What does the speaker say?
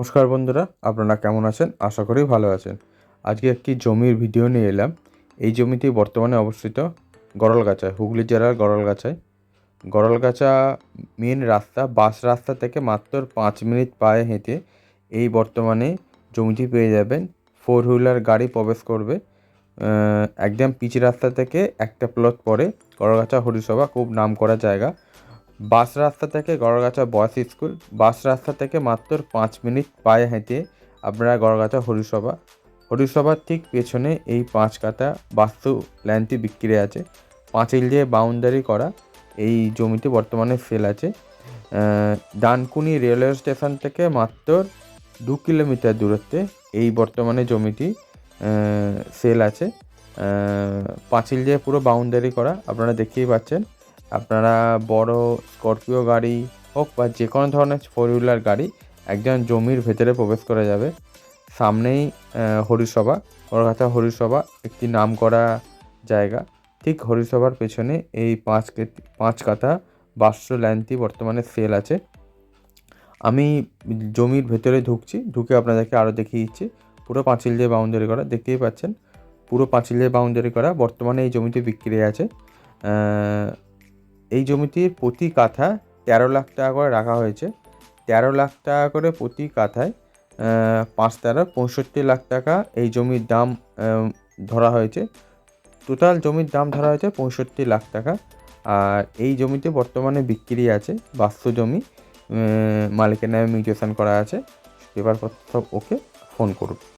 নমস্কার বন্ধুরা, আপনারা কেমন আছেন? আশা করি ভালো আছেন। আজকে একটি জমির ভিডিও নিয়ে এলাম। এই জমিটি বর্তমানে অবস্থিত গরলগাছায় হুগলি জেলার গরলগাছায় গরলগাছা মেন রাস্তা, বাস রাস্তা থেকে মাত্র পাঁচ মিনিট পায়ে হেঁটে এই বর্তমানে জমিটি পেয়ে যাবেন। ফোর হুইলার গাড়ি প্রবেশ করবে। একদম পিচ রাস্তা থেকে একটা প্লট পরে গরলগাছা হরিসভা, খুব নাম করা জায়গা। বাস রাস্তা থেকে গড়গাছা বয়েজ স্কুল, বাস রাস্তা থেকে মাত্র পাঁচ মিনিট পায়ে হেঁটে আপনারা গড়গাছা হরিসভা। হরিসভার ঠিক পেছনে এই পাঁচ কাটা বাস্তু ল্যান্ডটি বিক্রি আছে। পাঁচিল দিয়ে বাউন্ডারি করা এই জমিতে বর্তমানে সেল আছে। ডানকুনি রেলওয়ে স্টেশন থেকে মাত্র দু কিলোমিটার দূরত্বে এই বর্তমানে জমিটি সেল আছে। পাঁচিল দিয়ে পুরো বাউন্ডারি করা আপনারা দেখতেই পাচ্ছেন। আপনারা বড় স্করপিও গাড়ি হোক বা যে কোনো ধরনের ফোর হুইলার গাড়ি একজন জমির ভেতরে প্রবেশ করে যাবে। সামনেই হরিসভা। কলকাতা হরিসভা একটি নাম করা জায়গা। ঠিক হরিসভার পেছনে এই পাঁচ কেত- পাঁচ কাঠা বাস্ত্র ল্যান্ডটি বর্তমানে সেল আছে। আমি জমির ভেতরে ঢুকছি, ঢুকে আপনাদেরকে আরও দেখিয়ে দিচ্ছি। পুরো পাঁচিল দিয়ে বাউন্ডারি করা, দেখতেই পাচ্ছেন। পুরো পাঁচিল দিয়ে বাউন্ডারি করা বর্তমানে এই জমিটি বিক্রি আছে। এই জমিটির প্রতি কাঠা তেরো লাখ টাকা করে রাখা হয়েছে। তেরো লাখ টাকা করে প্রতি কাঠায় পাঁচ তেরো, পঁয়ষট্টি লাখ টাকা এই জমির দাম ধরা হয়েছে। টোটাল জমির দাম ধরা হয়েছে পঁয়ষট্টি লাখ টাকা। আর এই জমিতে বর্তমানে বিক্রি আছে বাস্তু জমি মালিকের নামে মিউটেশন করা আছে। পেপারপত্র সব ওকে ফোন করুন।